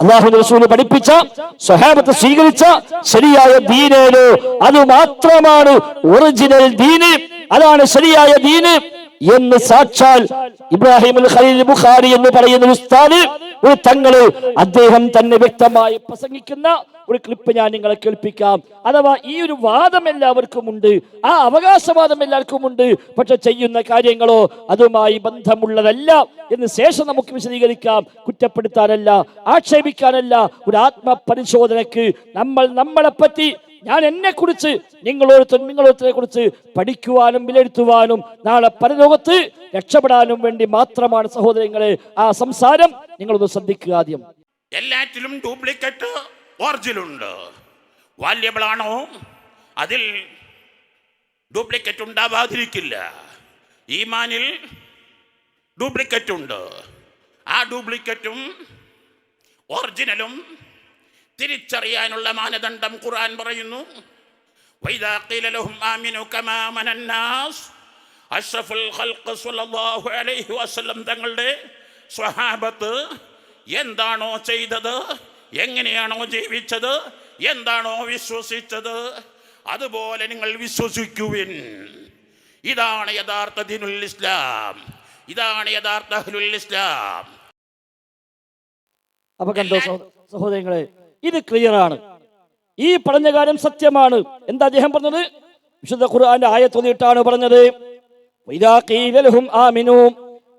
അള്ളാഹു റസൂൽ പഠിപ്പിച്ച സ്വഹാബത്ത് സ്വീകരിച്ച ശരിയായ ദീനേനോ അത് മാത്രമാണ് ഒറിജിനൽ ദീന്. അതാണ് ശരിയായ ദീന് എന്ന് സാക്ഷാൽ ഇബ്രാഹിം ബുഖാരി എന്ന് പറയുന്ന ഉസ്താദ് ഒരു തങ്ങൾ അദ്ദേഹം തന്നെ വ്യക്തമായി പ്രസംഗിക്കുന്ന ഒരു ക്ലിപ്പ് ഞാൻ നിങ്ങളെ കേൾപ്പിക്കാം. അഥവാ ഈ ഒരു വാദം എല്ലാവർക്കും ഉണ്ട് ആ അവകാശവാദം എല്ലാവർക്കും ഉണ്ട് പക്ഷെ ചെയ്യുന്ന കാര്യങ്ങളോ അതുമായി ബന്ധമുള്ളതല്ല എന്ന് ശേഷം നമുക്ക് വിശദീകരിക്കാം. കുറ്റപ്പെടുത്താനല്ല ആക്ഷേപിക്കാനല്ല ഒരു ആത്മപരിശോധനയ്ക്ക് നമ്മൾ നമ്മളെ പറ്റി ഞാൻ എന്നെ കുറിച്ച് നിങ്ങളോരുത്തരും നിങ്ങളോരുത്തരെ കുറിച്ച് പഠിക്കുവാനും വിലയിരുത്തുവാനും നാളെ പരലോകത്ത് രക്ഷപ്പെടാനും വേണ്ടി മാത്രമാണ് സഹോദരങ്ങളെ ആ സംസാരം. നിങ്ങളൊന്ന് ശ്രദ്ധിക്കുക ആദ്യം. എല്ലാറ്റിലും ഡ്യൂപ്ലിക്കേറ്റ് ഒറിജിനുണ്ട്. വാല്യബിൾ ആണോ അതിൽ ഡ്യൂപ്ലിക്കേറ്റ് ഉണ്ടാവാതിരിക്കില്ല ഈമാനിൽ ഡ്യൂപ്ലിക്കേറ്റ് ഉണ്ട് ആ ഡ്യൂപ്ലിക്കേറ്റും ഒറിജിനലും തിരിച്ചറിയാനുള്ള മാനദണ്ഡം ഖുർആൻ പറയുന്നു. തങ്ങളുടെ സ്വഹാബത്ത് എന്താണോ ചെയ്തത്? എങ്ങനെയാണോ ജീവിച്ചത്? എന്താണോ വിശ്വസിച്ചത്? അതുപോലെ നിങ്ങൾ വിശ്വസിക്കുവിൻ. ഇതാണ് യഥാർത്ഥ ദിനുൽ ഇസ്ലാം. ഇതാണ് യഥാർത്ഥ ഇസ്ലാം. അപ്പൊ കണ്ടോ സഹോദരങ്ങളെ ഇത് ക്ലിയർ ആണ്. ഈ പറഞ്ഞ കാര്യം സത്യമാണ്. എന്താ അദ്ദേഹം പറഞ്ഞത്? വിശുദ്ധ ഖുർആന്റെ ആയ തൊന്നിട്ടാണ് പറഞ്ഞത്. ഇതാ ആമിനും ആമിനൂ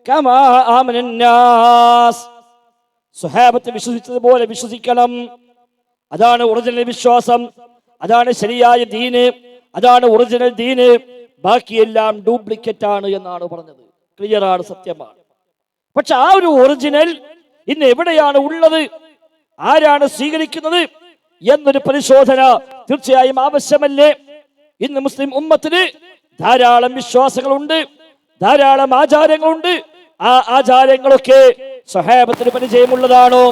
കമാ ആമനന്നാസ്. സുഹാബത്ത് വിശ്വസിച്ചതുപോലെ വിശ്വസിക്കണം. അതാണ് ഒറിജിനൽ വിശ്വാസം. അതാണ് ശരിയായ ദീന്. അതാണ് ഒറിജിനൽ ദീന്. ബാക്കിയെല്ലാം ഡ്യൂപ്ലിക്കേറ്റ് ആണ് എന്നാണ് പറഞ്ഞത്. ക്ലിയർ ആണ് സത്യമാണ്. പക്ഷെ ആ ഒരു ഒറിജിനൽ ഇന്ന് എവിടെയാണ് ഉള്ളത്? ആരാണ് സ്വീകരിക്കുന്നത്? എന്നൊരു പരിശോധന തീർച്ചയായും ആവശ്യമല്ലേ? ഇന്ന് മുസ്ലിം ഉമ്മത്തിന് ധാരാളം വിശ്വാസങ്ങളുണ്ട്. ധാരാളം ആചാരങ്ങളുണ്ട്. ആ ആചാരങ്ങളൊക്കെ സഹാബത്തിന് പരിചയമുള്ളതാണോ?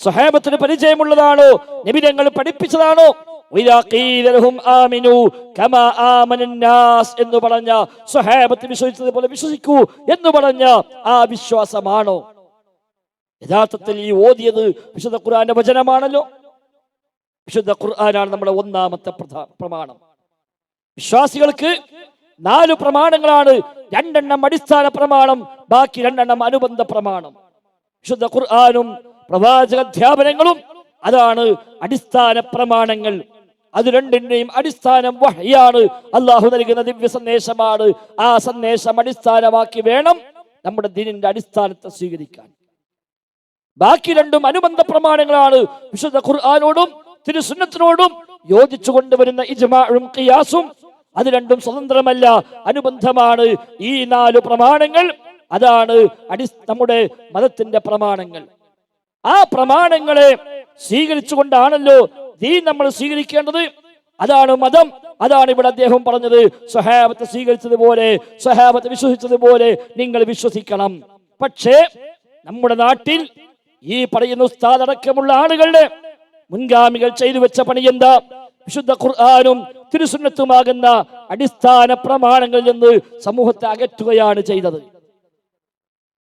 സഹാബത്തിന് പരിചയമുള്ളതാണോ? നബി ഞങ്ങൾ പഠിപ്പിച്ചതാണോ എന്ന് പറഞ്ഞ സഹാബത്ത് വിശ്വസിച്ചതുപോലെ വിശ്വസിക്കൂ എന്ന് പറഞ്ഞ ആ വിശ്വാസമാണോ? യഥാർത്ഥത്തിൽ ഈ ഓതിയത് വിശുദ്ധ ഖുർആന്റെ വചനമാണല്ലോ. വിശുദ്ധ ഖുർആനാണ് നമ്മുടെ ഒന്നാമത്തെ പ്രധാന പ്രമാണം. വിശ്വാസികൾക്ക് നാല് പ്രമാണങ്ങളാണ്. രണ്ടെണ്ണം അടിസ്ഥാന പ്രമാണം ബാക്കി രണ്ടെണ്ണം അനുബന്ധ പ്രമാണം. വിശുദ്ധ ഖുർആാനും പ്രവാചക അധ്യാപനങ്ങളും അതാണ് അടിസ്ഥാന പ്രമാണങ്ങൾ. അത് രണ്ടിന്റെയും അടിസ്ഥാനം വഹയാണ്. അള്ളാഹു നൽകുന്ന ദിവ്യ സന്ദേശമാണ്. ആ സന്ദേശം അടിസ്ഥാനമാക്കി വേണം നമ്മുടെ ദിനിന്റെ അടിസ്ഥാനത്തെ സ്വീകരിക്കാൻ. ബാക്കി രണ്ടും അനുബന്ധ പ്രമാണങ്ങളാണ്. വിശുദ്ധ ഖുർആാനോടും തിരുസുന്നത്തിനോടും യോജിച്ചു കൊണ്ടുവരുന്ന ഇജ്മാഉം ഖിയാസും അത് രണ്ടും സ്വതന്ത്രമല്ല. അനുബന്ധമാണ് ഈ നാല് പ്രമാണങ്ങൾ. അതാണ് അടി നമ്മുടെ മതത്തിന്റെ പ്രമാണങ്ങൾ. ആ പ്രമാണങ്ങളെ സ്വീകരിച്ചുകൊണ്ടാണല്ലോ ദീൻ നമ്മൾ സ്വീകരിക്കേണ്ടത്. അതാണ് മതം. അതാണ് ഇവിടെ അദ്ദേഹം പറഞ്ഞത്. സ്വഹാബത്തെ സ്വീകരിച്ചതുപോലെ സ്വഹാബത്തെ വിശ്വസിച്ചതുപോലെ നിങ്ങൾ വിശ്വസിക്കണം. പക്ഷേ നമ്മുടെ നാട്ടിൽ ഈ പറയുന്ന ഉസ്താദടക്കമുള്ള ആളുകളുടെ മുൻഗാമികൾ ചെയ്തു വെച്ച പണി എന്താ? വിശുദ്ധ ഖുർആാനും തിരുസുന്നത്തുമാകുന്ന അടിസ്ഥാന പ്രമാണങ്ങളിൽ നിന്ന് സമൂഹത്തെ അകറ്റുകയാണ് ചെയ്തത്.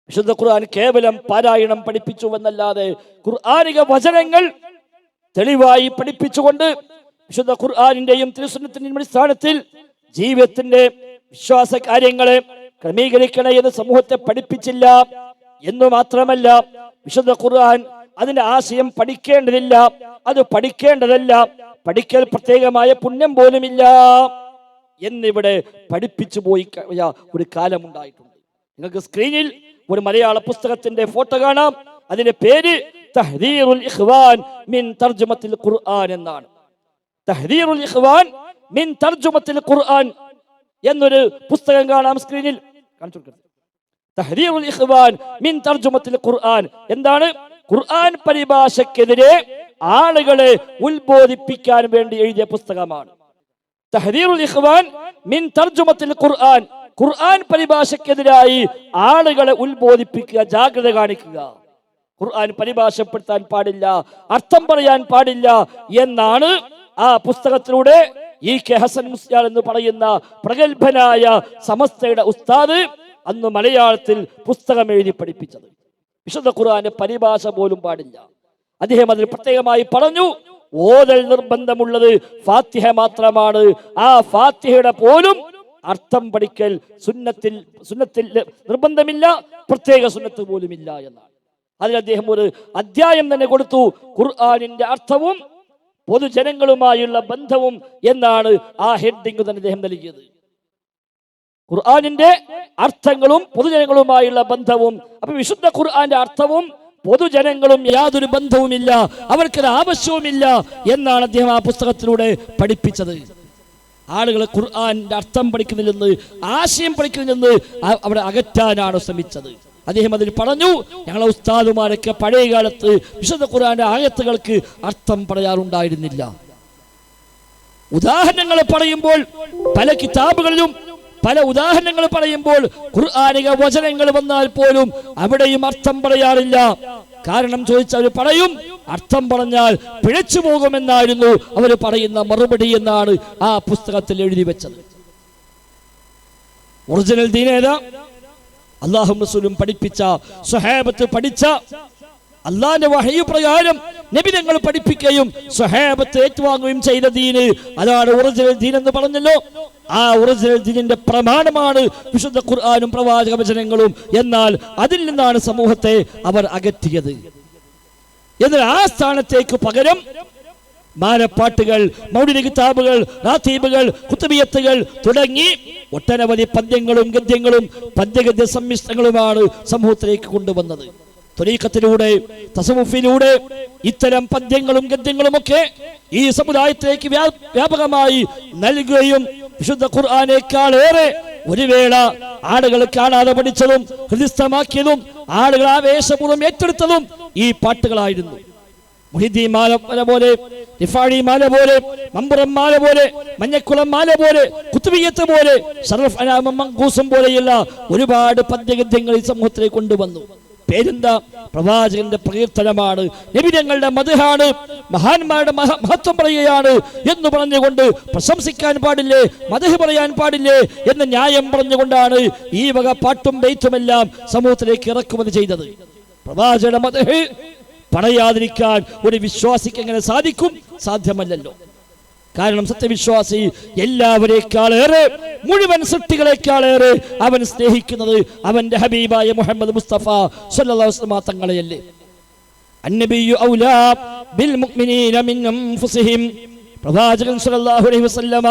വിശുദ്ധ ഖുർആൻ കേവലം പാരായണം പഠിപ്പിച്ചു എന്നല്ലാതെ ഖുർആാനിക വചനങ്ങൾ തെളിവായി പഠിപ്പിച്ചുകൊണ്ട് വിശുദ്ധ ഖുർആാനിന്റെയും തിരുസുന്നത്തിന്റെയും അടിസ്ഥാനത്തിൽ ജീവിതത്തിന്റെ വിശ്വാസ കാര്യങ്ങളെ ക്രമീകരിക്കണേ എന്ന് സമൂഹത്തെ പഠിപ്പിച്ചില്ല എന്ന് മാത്രമല്ല വിശുദ്ധ ഖുർആൻ അതിന്റെ ആശയം പഠിക്കേണ്ടതില്ല അത് പഠിക്കേണ്ടതല്ല പഠിക്കൽ പ്രത്യേകമായ പുണ്യം പോലുമില്ല. എന്നിവിടെ പഠിപ്പിച്ചു പോയി ഒരു കാലമുണ്ടായിട്ടുണ്ട്. നിങ്ങൾക്ക് സ്ക്രീനിൽ ഒരു മലയാള പുസ്തകത്തിന്റെ ഫോട്ടോ കാണാം. അതിന്റെ പേര് തഹ്ദീറുൽ ഇഖ്വാൻ മിൻ തർജമത്തിൽ ഖുർആൻ എന്നാണ്. തഹ്ദീറുൽ ഇഖ്വാൻ മിൻ തർജമത്തിൽ ഖുർആൻ എന്നൊരു പുസ്തകം കാണാം സ്ക്രീനിൽ. കാണിച്ചു കൊടുക്കട്ടെ. തഹ്ദീറുൽ ഇഖ്വാൻ മിൻ തർജമത്തിൽ ഖുർആൻ. എന്താണ്? ഖുർആൻ പരിഭാഷക്കെതിരെ ആളുകളെ ഉത്ബോധിപ്പിക്കാൻ വേണ്ടി എഴുതിയ പുസ്തകമാണ്. തഹദീറുൽ ഇഖ്വാൻ മിൻ തർജുമത്തിൽ ഖുർആൻ. ഖുർആൻ പരിഭാഷക്കെതിരായി ആളുകളെ ഉത്ബോധിപ്പിക്കുക ജാഗ്രത കാണിക്കുക. ഖുർആൻ പരിഭാഷപ്പെടുത്താൻ പാടില്ല അർത്ഥം പറയാൻ പാടില്ല എന്നാണ് ആ പുസ്തകത്തിലൂടെ ഇ കെ ഹസൻ മുസ്യാൽ എന്ന് പറയുന്ന പ്രഗത്ഭനായ സമസ്തയുടെ ഉസ്താദ് അന്ന് മലയാളത്തിൽ പുസ്തകം എഴുതി പഠിപ്പിച്ചത്. വിശുദ്ധ ഖുർആന്റെ പരിഭാഷ പോലും പാടില്ല. അദ്ദേഹം അതിൽ പ്രത്യേകമായി പറഞ്ഞു ഓതൽ നിർബന്ധമുള്ളത് ഫാത്തിഹ മാത്രമാണ്. ആ ഫാത്തിഹയുടെ പോലും അർത്ഥം പഠിക്കൽ സുന്നത്തിൽ സുന്നത്തിൽ നിർബന്ധമില്ല പ്രത്യേക സുന്നത്ത് പോലുമില്ല എന്നാണ്. അതിൽ അദ്ദേഹം ഒരു അധ്യായം തന്നെ കൊടുത്തു ഖുർആാനിന്റെ അർത്ഥവും പൊതുജനങ്ങളുമായുള്ള ബന്ധവും എന്നാണ് ആ ഹെഡിങ് തന്നെ അദ്ദേഹം നൽകിയത്. ഖുർആാനിന്റെ അർത്ഥങ്ങളും പൊതുജനങ്ങളുമായുള്ള ബന്ധവും അപ്പൊ വിശുദ്ധ ഖുർആാന്റെ അർത്ഥവും പൊതുജനങ്ങളും യാതൊരു ബന്ധവുമില്ല അവർക്കൊരു ആവശ്യവുമില്ല എന്നാണ് അദ്ദേഹം ആ പുസ്തകത്തിലൂടെ പഠിപ്പിച്ചത്. ആളുകൾ ഖുർആന്റെ അർത്ഥം പഠിക്കുന്നില്ലെന്ന് ആശയം പഠിക്കുന്നതിൽ നിന്ന് അവിടെ അകറ്റാനാണ് ശ്രമിച്ചത്. അദ്ദേഹം അതിൽ പറഞ്ഞു ഞങ്ങളെ ഉസ്താദുമാരൊക്കെ പഴയ കാലത്ത് വിശുദ്ധ ഖുർആാന്റെ ആയത്തുകൾക്ക് അർത്ഥം പറയാറുണ്ടായിരുന്നില്ല. ഉദാഹരണങ്ങൾ പറയുമ്പോൾ പല കിതാബുകളിലും പല ഉദാഹരണങ്ങൾ പറയുമ്പോൾ ഖുർആാനിക വചനങ്ങൾ വന്നാൽ പോലും അവിടെയും അർത്ഥം പറയാറില്ല. കാരണം ചോദിച്ചവർ പറയും അർത്ഥം പറഞ്ഞാൽ പിഴച്ചു പോകുമെന്നായിരുന്നു അവർ പറയുന്ന മറുപടി എന്നാണ് ആ പുസ്തകത്തിൽ എഴുതി വെച്ചത്. ഒറിജിനൽ ദീനേതാ അള്ളാഹു റസൂലും പഠിപ്പിച്ച സുഹേബത്ത് പഠിച്ച അള്ളാന്റെ വഹയു പ്രകാരം നബി ഞങ്ങൾ പഠിപ്പിക്കുകയും സ്വഹാബത്ത് ഏറ്റുവാങ്ങുകയും ചെയ്ത ദീന് അതാണ് ഒറിജിനൽ ദീൻ എന്ന് പറഞ്ഞല്ലോ. ആ ഒറിജിനൽ ദീനിന്റെ പ്രമാണമാണ് വിശുദ്ധ ഖുർആാനും പ്രവാചക വചനങ്ങളും. എന്നാൽ അതിൽ നിന്നാണ് സമൂഹത്തെ അവർ അകറ്റിയത്. എന്നാൽ ആ സ്ഥാനത്തേക്ക് പകരം മാനപ്പാട്ടുകൾ മൗലിക കിതാബുകൾ റാത്തീബുകൾ കുത്തുബിയത്തുകൾ തുടങ്ങി ഒട്ടനവധി പദ്യങ്ങളും ഗദ്യങ്ങളും പദ്യഗദ്യ സമ്മിശ്രങ്ങളുമാണ് സമൂഹത്തിലേക്ക് കൊണ്ടുവന്നത്. ത്വരീക്കത്തിലൂടെ തസവുഫിലൂടെ ഇത്തരം പദ്യങ്ങളും ഗദ്യങ്ങളും ഒക്കെ ഈ സമുദായത്തിലേക്ക് വ്യാപകമായി നൽകുകയും വിശുദ്ധ ഖുർആാനേക്കാളേറെ ഒരു വേള ആളുകൾ കാണാതെ പഠിച്ചതും ഹൃദയസ്ഥമാക്കിയതും ആളുകൾ ആവേശപൂർവം ഏറ്റെടുത്തതും ഈ പാട്ടുകളായിരുന്നു. മുഹിദ്ദീൻ മാല മാല പോലെ റിഫാഴി മാല പോലെ മമ്പുറം മാല പോലെ മഞ്ഞക്കുളം മാല പോലെ കുത്തുബിയത്ത് പോലെ ഷറഫ് അനാമം മങ്കൂസം പോലെയുള്ള ഒരുപാട് പദ്യഗദ്യങ്ങൾ ഈ സമൂഹത്തിലേക്ക് കൊണ്ടുവന്നു. പേരെന്താ പ്രവാചകന്റെ പ്രകീർത്തനമാണ് നിബിനങ്ങളുടെ മധുഹാണ് മഹാന്മാരുടെ മഹ മഹത്വം പറയുകയാണ് എന്ന് പറഞ്ഞുകൊണ്ട് പ്രശംസിക്കാൻ പാടില്ലേ മധു പറയാൻ പാടില്ലേ എന്ന ന്യായം പറഞ്ഞുകൊണ്ടാണ് ഈ വക പാട്ടും ബെയ്ത്തുമെല്ലാം സമൂഹത്തിലേക്ക് ഇറക്കുമതി ചെയ്തത്. പ്രവാചകന്റെ മധു പറയാതിരിക്കാൻ ഒരു വിശ്വാസിക്ക് എങ്ങനെ സാധിക്കും? സാധ്യമല്ലല്ലോ. കാരണം സത്യവിശ്വാസി എല്ലാവരെക്കാളേറെ മുഴുവൻ സൃഷ്ടികളെക്കാളേറെ അവൻ സ്നേഹിക്കുന്നത് അവന്റെ ഹബീബായ മുഹമ്മദ് മുസ്തഫ വസല്ലമ തങ്ങളെയല്ലേ. അന്നബിയു ഔലാ ബിൽ മുഅ്മിനീന മിൻ അൻഫുസിഹിം. പ്രവാചകൻ സല്ലല്ലാഹു അലൈഹി വസല്ലമ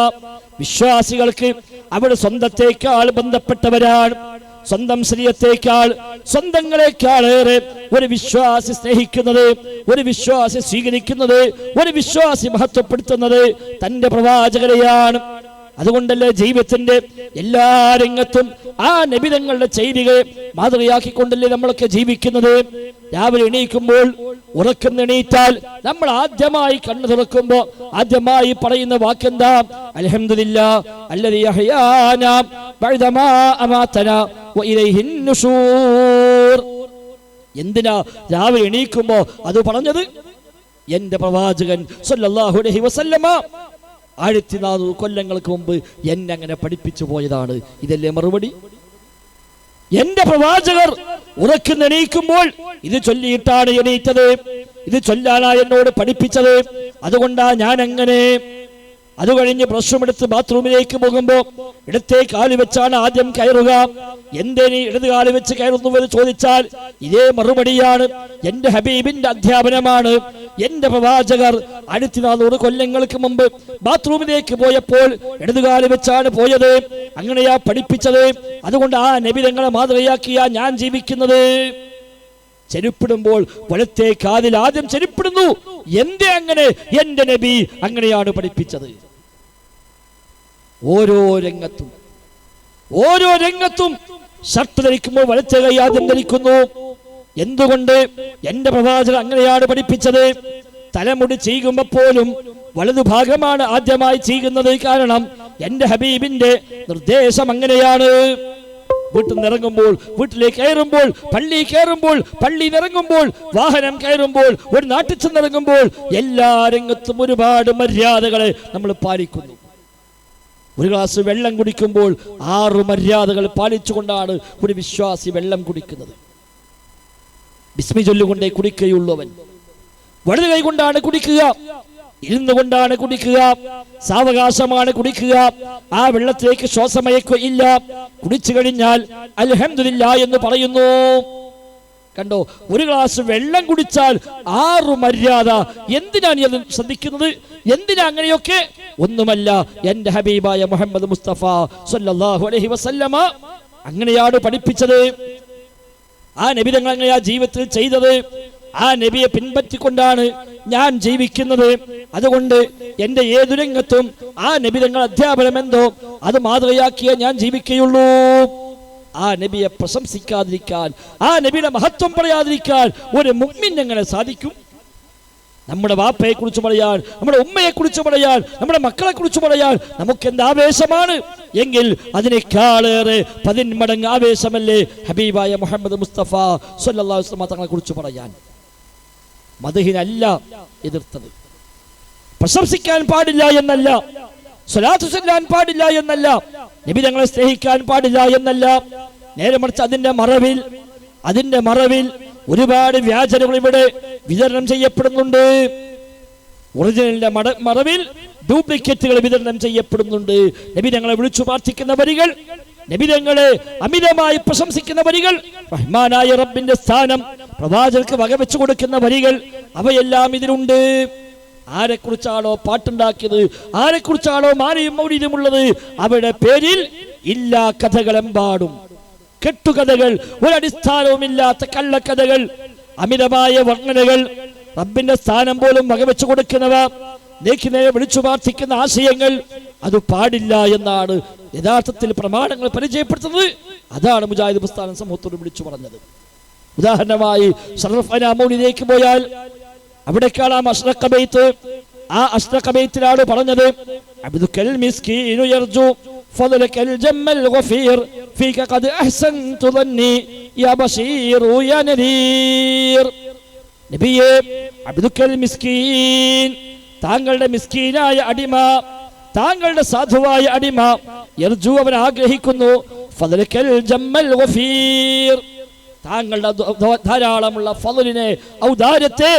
വിശ്വാസികൾക്ക് അവിടെ സ്വന്തത്തേക്കാൾ ബന്ധപ്പെട്ടവരാണ്. സ്വന്തം ശരീരത്തെക്കാൾ സ്വന്തങ്ങളെക്കാൾ ഏറെ ഒരു വിശ്വാസി സ്നേഹിക്കുന്നത് ഒരു വിശ്വാസി സ്വീകരിക്കുന്നത് ഒരു വിശ്വാസി മഹത്വപ്പെടുത്തുന്നത് തന്റെ പ്രവാചകരെയാണ് അതുകൊണ്ടല്ലേ ജീവിതത്തിന്റെ എല്ലാ രംഗത്തും ആ നബിതങ്ങളുടെ ചെയ്തികളെ മാതൃകയാക്കിക്കൊണ്ടല്ലേ നമ്മളൊക്കെ ജീവിക്കുന്നത്? രാവിലെ എണീക്കുമ്പോൾ ഉറക്കം എണീറ്റാൽ നമ്മൾ ആദ്യമായി കണ്ണു തുറക്കുമ്പോ ആദ്യമായി പറയുന്ന വാക്കെന്താ? അലഹമില്ല എന്തിനാ രാവിലെ എണീക്കുമ്പോ അത് പറഞ്ഞത്? എന്റെ പ്രവാചകൻ സല്ലല്ലാഹു അലൈഹി വസല്ലമ ആയിരത്തി നാനൂറ് കൊല്ലങ്ങൾക്ക് മുമ്പ് എന്നെ അങ്ങനെ പഠിപ്പിച്ചു പോയതാണ്. ഇതല്ലേ മറുപടി? എന്റെ പ്രവാചകർ ഉറക്കുന്ന എണീക്കുമ്പോൾ ഇത് ചൊല്ലിയിട്ടാണ് എണീറ്റത്. ഇത് ചൊല്ലാനാ എന്നോട് പഠിപ്പിച്ചത്. അതുകൊണ്ടാ ഞാൻ അങ്ങനെ അത് കഴിഞ്ഞ് പ്രശ്നം എടുത്ത് ബാത്റൂമിലേക്ക് പോകുമ്പോ ഇടത്തെ കാൽ വെച്ചാണ് ആദ്യം കയറുക. എന്തേ നീ ഇടത് കാൽ വെച്ച് കയറുന്നു എന്ന് ചോദിച്ചാൽ ഇതേ മറുപടിയാണ്. എന്റെ ഹബീബിന്റെ അധ്യാപനമാണ്. എന്റെ പ്രവാചകർ ആയിരത്തി നാനൂറ് കൊല്ലങ്ങൾക്ക് മുമ്പ് ബാത്റൂമിലേക്ക് പോയപ്പോൾ ഇടതുകാൽ വെച്ചാണ് പോയത്. അങ്ങനെയാ പഠിപ്പിച്ചത്. അതുകൊണ്ട് ആ നബിതങ്ങളെ മാതൃകയാക്കിയാ ഞാൻ ജീവിക്കുന്നത്. ചെരുപ്പിടുമ്പോൾ വലത്തെ കാതിൽ ആദ്യം ചെരുപ്പിടുന്നു. എന്തേ അങ്ങനെ? എന്റെ നബി അങ്ങനെയാണ് പഠിപ്പിച്ചത്. ഓരോ രംഗത്തും ഓരോ രംഗത്തും ഷർട്ട് ധരിക്കുമ്പോൾ വലത്തെ കൈ ആദ്യം ധരിക്കുന്നു. എന്തുകൊണ്ട് എന്റെ പ്രവാചകൻ അങ്ങനെയാണ് പഠിപ്പിച്ചത്? തലമുടി ചെയ്യുമ്പോ പോലും വലതുഭാഗമാണ് ആദ്യമായി ചെയ്യുന്നത് കാരണം എന്റെ ഹബീബിന്റെ നിർദ്ദേശം അങ്ങനെയാണ്. വീട്ടിൽ നിറങ്ങുമ്പോൾ വീട്ടിലേക്ക് കയറുമ്പോൾ പള്ളി കയറുമ്പോൾ പള്ളി നിറങ്ങുമ്പോൾ വാഹനം കയറുമ്പോൾ ഒരു നാട്ടിൽ ചെന്നിറങ്ങുമ്പോൾ എല്ലാ രംഗത്തും ഒരുപാട് മര്യാദകളെ നമ്മൾ പാലിക്കുന്നു. ഒരു ഗ്ലാസ് വെള്ളം കുടിക്കുമ്പോൾ ആറ് മര്യാദകൾ പാലിച്ചുകൊണ്ടാണ് ഒരു വിശ്വാസി വെള്ളം കുടിക്കുന്നത്. ബിസ്മി ചൊല്ലുകൊണ്ടേ കുടിക്കുകയുള്ളൂ അവൻ വലത് കൈ കൊണ്ടാണ് കുടിക്കുക ഇരുന്നു കൊണ്ടാണ് കുടിക്കുക സാവകാശമാണ് കുടിക്കുക. ആ വെള്ളത്തിലേക്ക് ശ്വാസമയക്കില്ല കുടിച്ചു കഴിഞ്ഞാൽ അൽഹമില്ല എന്ന് പറയുന്നു. കണ്ടോ ഒരു ഗ്ലാസ് വെള്ളം കുടിച്ചാൽ ആറു മര്യാദ. എന്തിനാണ് അത് ശ്രദ്ധിക്കുന്നത്? എന്തിനാ അങ്ങനെയൊക്കെ? ഒന്നുമല്ല എന്റെ ഹബീബായ മുഹമ്മദ് മുസ്തഫ സല്ലല്ലാഹു അലൈഹി വസല്ലമ അങ്ങനെയാണ് പഠിപ്പിച്ചത്. ആ നബി തങ്ങൾ ആ ജീവിതത്തിൽ ചെയ്തത്? ആ നബിയെ പിൻപറ്റിക്കൊണ്ടാണ് ഞാൻ ജീവിക്കുന്നത്. അതുകൊണ്ട് എന്റെ ഏതു രംഗത്തും ആ നബി തങ്ങൾ അധ്യാപനം എന്തോ അത് മാതൃകയാക്കിയേ ഞാൻ ജീവിക്കുകയുള്ളൂ. ആ നബിയെ പ്രശംസിക്കാതിരിക്കാൻ ആ നബിയുടെ മഹത്വം പറയാതിരിക്കാൻ ഒരു മുഗ്മിൻ എങ്ങനെ സാധിക്കും? നമ്മുടെ വാപ്പയെ കുറിച്ച് പറയാൻ നമ്മുടെ ഉമ്മയെ കുറിച്ച് പറയാൻ നമ്മുടെ മക്കളെ കുറിച്ച് പറയാൻ നമുക്ക് എന്ത് ആവേശമാണ്? എങ്കിൽ അതിനേക്കാളേറെ പതിന്മടങ്ങ് ആവേശമല്ലേ? ഹബീബായ മുഹമ്മദ് മുസ്തഫ വസല്ലം തങ്ങളെ കുറിച്ച് പറയാൻ. മദഹിനല്ല എതിർത്തത്. പ്രശംസിക്കാൻ പാടില്ല എന്നല്ല. സ്വലാത്തു ചൊല്ലാൻ പാടില്ല എന്നല്ല. നബി തങ്ങളെ സ്നേഹിക്കാൻ പാടില്ല എന്നല്ല. നേരെ മറിച്ച് അതിന്റെ മറവിൽ അതിന്റെ മറവിൽ ഒരുപാട് വ്യാജനകൾ ഇവിടെ വിതരണം ചെയ്യപ്പെടുന്നുണ്ട്. ഒറിജിനലിന്റെ മട മറവിൽ ഡ്യൂപ്ലിക്കേറ്റുകൾ വിതരണം ചെയ്യപ്പെടുന്നുണ്ട്. നബി ഞങ്ങളെ വിളിച്ചു പ്രാർത്ഥിക്കുന്ന വരികൾ നബി ഞങ്ങളെ അമിതമായി പ്രശംസിക്കുന്ന വരികൾ റഹ്മാനായ റബ്ബിന്റെ സ്ഥാനം പ്രവാചകർക്ക് വകവെച്ചു കൊടുക്കുന്ന വരികൾ അവയെല്ലാം ഇതിലുണ്ട്. ആരെക്കുറിച്ചാണോ പാട്ടുണ്ടാക്കിയത്? ആരെക്കുറിച്ചാണോ മാനയും മൗര്യമുള്ളത് അവരുടെ പേരിൽ ഇല്ലാ കഥകളെമ്പാടും. കെട്ടുകഥകൾ ഒരടിസ്ഥാനവുമില്ലാത്ത കള്ളക്കഥകൾ അമിതമായ വർണനകൾ റബ്ബിന്റെ സ്ഥാനം പോലും വകവെച്ചു കൊടുക്കുന്നവ നേക്കിനേരെ വിളിച്ചു പ്രാർത്ഥിക്കുന്ന ആശയങ്ങൾ അത് പാടില്ല എന്നാണ് യഥാർത്ഥത്തിൽ പ്രമാണങ്ങൾ പരിചയപ്പെടുത്തുന്നത്. അതാണ് മുജാഹിദ് പ്രസ്ഥാനം സമൂഹത്തോട് വിളിച്ചു പറഞ്ഞത്. ഉദാഹരണമായി ഷറഫനാമൂലിലേക്ക് പോയാൽ അവിടെ കാണാം അഷ്റഖബൈത്ത് ആ അഷ്റഖബൈത്തിലാണ് പറഞ്ഞത് അബ്ദുക്കൽ فضلك الجم الغفير فيك قد أحسنت ظني يا بشير يا نذير. نبي عبدك മിസ്കീൻ താങ്കളുടെ മിസ്കീനായ അടിമ താങ്കളുടെ സാധുവായ അടിമ എർജു അവൻ ആഗ്രഹിക്കുന്നു ഫദലക്കൽ ജമ്മൽ ഗഫീർ. താങ്കളുടെ ധാരാളമുള്ള ഫതലിനെ ഔദാര്യത്തെ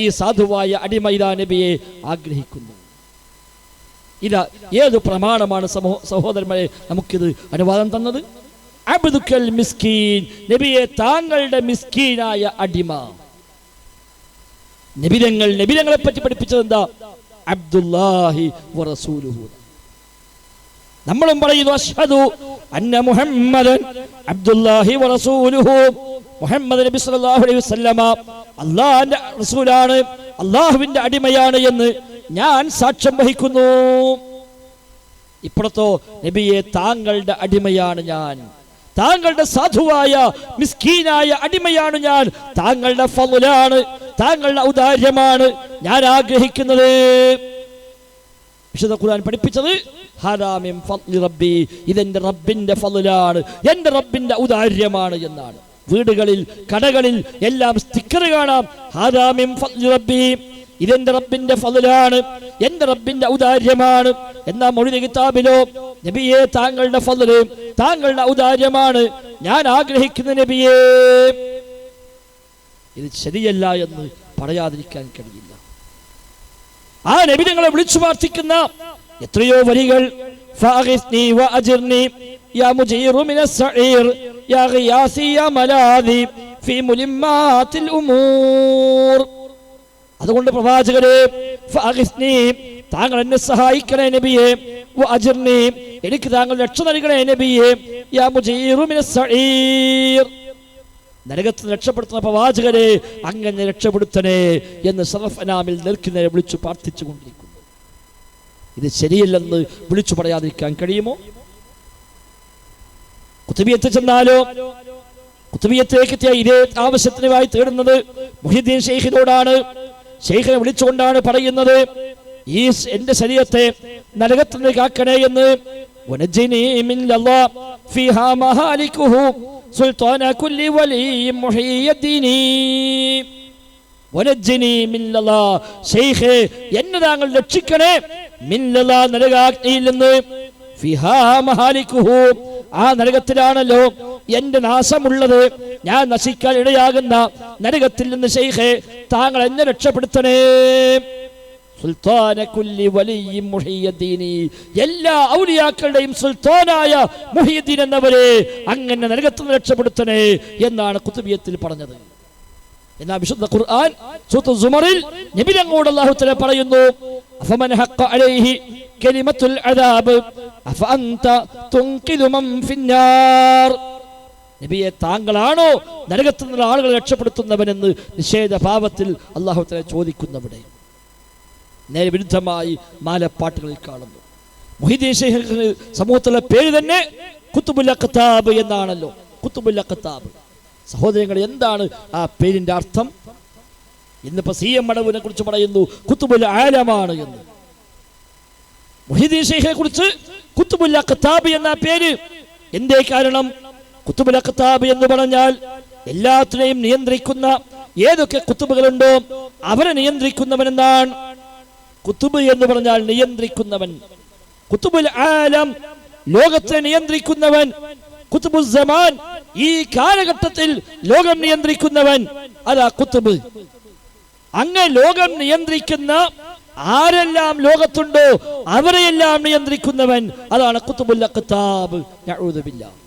ഈ സാധുവായ അടിമ ഇതാ നബിയെ ആഗ്രഹിക്കുന്നു. ഇതാ ഏത് പ്രമാണമാണ് സമൂഹ സഹോദരന്മാരെ നമുക്കിത് അനുവാദം തന്നത്? അബ്ദുക്കൽ മിസ്കീൻ നബിയെ താങ്കളുടെ മിസ്കീനായ അടിമ. നബിതങ്ങൾ നബിതങ്ങളെ പറ്റി പഠിപ്പിച്ചത് എന്താ? അബ്ദുല്ലാഹി നമ്മളും പറയുന്നു അഷ്ഹദു അന്ന മുഹമ്മദൻ അബ്ദുല്ലാഹി വറസൂലുഹു മുഹമ്മദ് നബി സല്ലല്ലാഹു അലൈഹി വസല്ലമ അള്ളാഹിന്റെ റസൂലാണ് അള്ളാഹുവിന്റെ അടിമയാണ് എന്ന് ഞാൻ സാക്ഷ്യം വഹിക്കുന്നു. ഇപ്പുറത്തോ നബിയെ താങ്കളുടെ അടിമയാണ് ഞാൻ. താങ്കളുടെ സാധുവായ മിസ്കീനായ അടിമയാണ് ഞാൻ. താങ്കളുടെ ഫളുലാണ് താങ്കളുടെ ഔദാര്യമാണ് ഞാൻ ആഗ്രഹിക്കുന്നത്. വിശുദ്ധ ഖുർആൻ പഠിപ്പിച്ചത് ഹറാമിം ഫദ്ലി റബ്ബി ഇതെന്റെ റബ്ബിന്റെ ഫضലാണ് എന്റെ റബ്ബിന്റെ ഔദാര്യമാണ് എന്നാണ്. വീടുകളിൽ കടകളിൽ എല്ലാം സ്റ്റിക്കർ കാണാം. ഹറാമിം ഫദ്ലി റബ്ബി ഇതെന്റെ റബ്ബിന്റെ ഫതിലാണ് എന്റെ റബ്ബിന്റെ ഔദാര്യമാണ്. എന്നാ മൊഴി കിതാബിലോ നബിയെ താങ്കളുടെ ഫതിൽ താങ്കളുടെ ഔദാര്യമാണ്. ഞാൻ ആഗ്രഹിക്കുന്ന നബിയേ ഇത് ശരിയല്ല എന്ന് പറയാതിരിക്കാൻ കഴിയില്ല. ആ നബി നിങ്ങളെ വിളിച്ചു പ്രാർത്ഥിക്കുന്ന എത്രയോ വരികൾ. ഉമൂർ. അതുകൊണ്ട് പ്രവാചകരെ താങ്കൾ എന്നെ സഹായിക്കണേ നബിയെ എനിക്ക് താങ്കൾ രക്ഷ നൽകണേ നബിയെ നരകത്തിൽ രക്ഷപ്പെടുത്തുന്ന പ്രവാചകരെ അങ്ങനെ രക്ഷപ്പെടുത്തണേ എന്ന് സറഫനാമിൽ നിൽക്കുന്നവരെ വിളിച്ചു പ്രാർത്ഥിച്ചു കൊണ്ടിരിക്കുന്നു. ഇത് ശരിയല്ലെന്ന് വിളിച്ചു പറയാതിരിക്കാൻ കഴിയുമോ? കുത്തുബിയത്ത് ചെന്നാലോ? കുത്തുബിയത്തേക്ക് ഇതേ ആവശ്യത്തിനുമായി തേടുന്നത് മുഹിദ്ദീൻ ഷെയ്ഖിനോടാണ്. ശൈഖിനെ വിളിച്ചുകൊണ്ടാണ് പറയുന്നത് ഈ എന്റെ ശരീരത്തെ നരകത്തിൽ കാക്കണേ എന്ന്. എന്നെ താങ്കൾ രക്ഷിക്കണേ. മില്ലല നരകാഗ്നിയിൽ നിന്ന് ആ നരകത്തിലാണല്ലോ എന്റെ നാശമുള്ളത് ഞാൻ നശിക്കാൻ ഇടയാകുന്ന നരകത്തിൽ നിന്ന് ഷെയ്ഖെ താങ്കൾ എന്നെ രക്ഷപ്പെടുത്തണേ. എല്ലാ ഔലിയാക്കളുടെയും സുൽത്താനായ മുഹിയദ്ദീൻ എന്നവരെ അങ്ങനെ നരകത്തിൽ രക്ഷപ്പെടുത്തണേ എന്നാണ് കുത്തുബിയത്തിൽ പറഞ്ഞത്. എന്നാ വിശുദ്ധ ഖുർആൻ സൂത്ത് സുമറിൽ നബി അങ്ങോട് അല്ലാഹു തആല പറയുന്നു അഫമൻ ഹഖ അലൈഹി കലിമത്തുൽ അദാബ് അഫഅന്ത തുൻഖിലു മൻ ഫിന്നാർ നബിയെ താങ്കളാണോ നരകത്തിൽ നിന്നുള്ള ആളുകളെ രക്ഷപ്പെടുത്തുന്നവനെന്ന് നിഷേധ ഭാവത്തിൽ അല്ലാഹു തആല ചോദിക്കുന്നവിടെ നേരെ വിരുദ്ധമായി മാലപ്പാട്ടുകളിൽ കാണുന്നു. മുഹിദീ ശൈഖിന് സമൂഹത്തിലെ പേര് തന്നെ കുത്തുബുല്ല കത്താബ് എന്നാണല്ലോ. കുത്തുബുല്ല കത്താബ് സഹോദരങ്ങൾ എന്താണ് ആ പേരിന്റെ അർത്ഥം? ഇന്നിപ്പോ സി എം മടവിനെ കുറിച്ച് പറയുന്നു കുത്തുബുൽ ആലമാണ് എന്ന്. മുഹിദീ ഷെയ്ഖിനെ കുറിച്ച് കുത്തുബുല്ല കത്താബ് എന്ന പേര് എന്തേ കാരണം? കുത്തുബുൽ അഖ്താബ് എന്ന് പറഞ്ഞാൽ എല്ലാത്തിനെയും നിയന്ത്രിക്കുന്ന ഏതൊക്കെ കുത്തുബുകളുണ്ടോ അവരെ നിയന്ത്രിക്കുന്നവൻ എന്നാണ്. കുത്തുബ് എന്ന് പറഞ്ഞാൽ നിയന്ത്രിക്കുന്നവൻ. കുത്തുബുൽ ആലം ലോകത്തെ നിയന്ത്രിക്കുന്നവൻ. കുത്തുബു സമാൻ ഈ കാലഘട്ടത്തിൽ ലോകം നിയന്ത്രിക്കുന്നവൻ. അതാ കുത്തുബ്. അങ്ങ് ലോകം നിയന്ത്രിക്കുന്ന ആരെല്ലാം ലോകത്തുണ്ടോ അവരെയെല്ലാം നിയന്ത്രിക്കുന്നവൻ. അതാണ് കുത്തുബുൽ അഖ്താബ് നഊദു ബില്ലാഹ്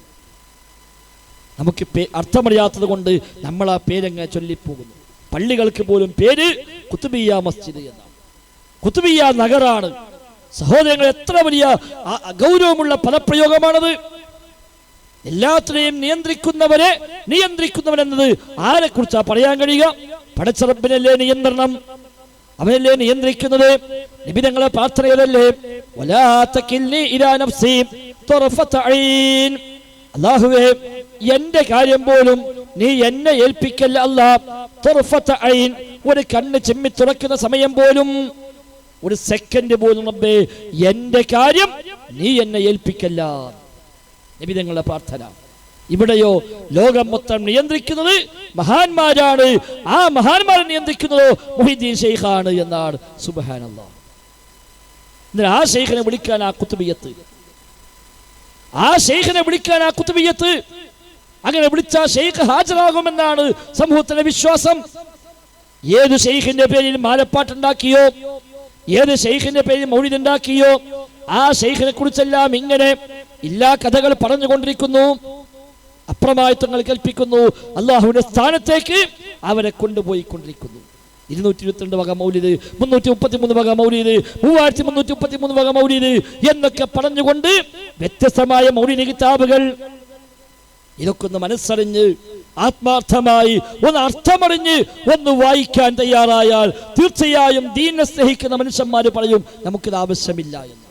നമുക്ക് അർത്ഥമറിയാത്തത് കൊണ്ട് നമ്മൾ ആ പേരങ്ങ് ചൊല്ലിപ്പോകുന്നു. പള്ളികൾക്ക് പോലും പേര് കുത്തുബിയ മസ്ജിദ് എന്നാണ്. കുത്തുബിയ നഗറാണ്. സഹോദരങ്ങൾ എത്ര വലിയ ഗൗരവമുള്ള പദപ്രയോഗമാണത്. എല്ലാത്തിനെയും നിയന്ത്രിക്കുന്നവരെ നിയന്ത്രിക്കുന്നവൻ എന്നത് ആരെ കുറിച്ചാ പറയാൻ കഴിയുക? പടച്ചറപ്പിനല്ലേ നിയന്ത്രണം? അവനല്ലേ നിയന്ത്രിക്കുന്നത്? നിബിധങ്ങളെ പ്രാർത്ഥനയതല്ലേ അല്ലാഹുവേ എന്റെ കാര്യം പോലും നീ എന്നെ ഏൽപ്പിക്കല്ല അല്ലാ. ഒരു കണ്ണ് ചെമ്മി തുറക്കുന്ന സമയം പോലും ഒരു സെക്കൻഡ് പോലും റബ്ബേ എന്റെ കാര്യം നീ എന്നെ ഏൽപ്പിക്കല്ല. നിബിധങ്ങളുടെ പ്രാർത്ഥന. ഇവിടെയോ ലോകം മൊത്തം നിയന്ത്രിക്കുന്നത് മഹാന്മാരാണ്. ആ മഹാന്മാരെ നിയന്ത്രിക്കുന്നതോ മുഹിദ്ദീൻ ഷെയ്ഖാണ് എന്നാണ്. സുബഹാനല്ല. ആ ഷെയ്ഖിനെ വിളിക്കാൻ ആ കുത്തുബിയത്ത് ആ ഷെയ്ഖിനെ വിളിക്കാൻ ആ കുത്തുബിയത്ത് അങ്ങനെ വിളിച്ച ഷെയ്ഖ് ഹാജരാകുമെന്നാണ് സമൂഹത്തിന്റെ വിശ്വാസം. ഏത് ഷെയ്ഖിന്റെ പേരിൽ മാലപ്പാട്ടുണ്ടാക്കിയോ? ഏത് ഷെയ്ഖിന്റെ പേരിൽ മൗലിദ് ഉണ്ടാക്കിയോ ആ ഷെയ്ഖിനെ കുറിച്ചെല്ലാം ഇങ്ങനെ എല്ലാ കഥകൾ പറഞ്ഞുകൊണ്ടിരിക്കുന്നു. അപ്രമായത്വങ്ങൾ കൽപ്പിക്കുന്നു. അള്ളാഹുവിന്റെ സ്ഥാനത്തേക്ക് അവരെ കൊണ്ടുപോയി കൊണ്ടിരിക്കുന്നു ഇരുന്നൂറ്റി ഇരുപത്തിരണ്ട് വക മൗലിയത് മുന്നൂറ്റി മുപ്പത്തി മൂന്ന് വക മൗലിയത് മൂവായിരത്തി മുന്നൂറ്റി മുപ്പത്തി മൂന്ന് വക മൗലിയത് എന്നൊക്കെ പറഞ്ഞുകൊണ്ട് വ്യത്യസ്തമായ മൗലിക കിതാബുകൾ ഇതൊക്കെ ഒന്ന് മനസ്സറിഞ്ഞ് ആത്മാർത്ഥമായി ഒന്ന് അർത്ഥമറിഞ്ഞ് ഒന്ന് വായിക്കാൻ തയ്യാറായാൽ തീർച്ചയായും ദീനെ സ്നേഹിക്കുന്ന മനുഷ്യന്മാർ പറയും നമുക്കിത് ആവശ്യമില്ല എന്ന്.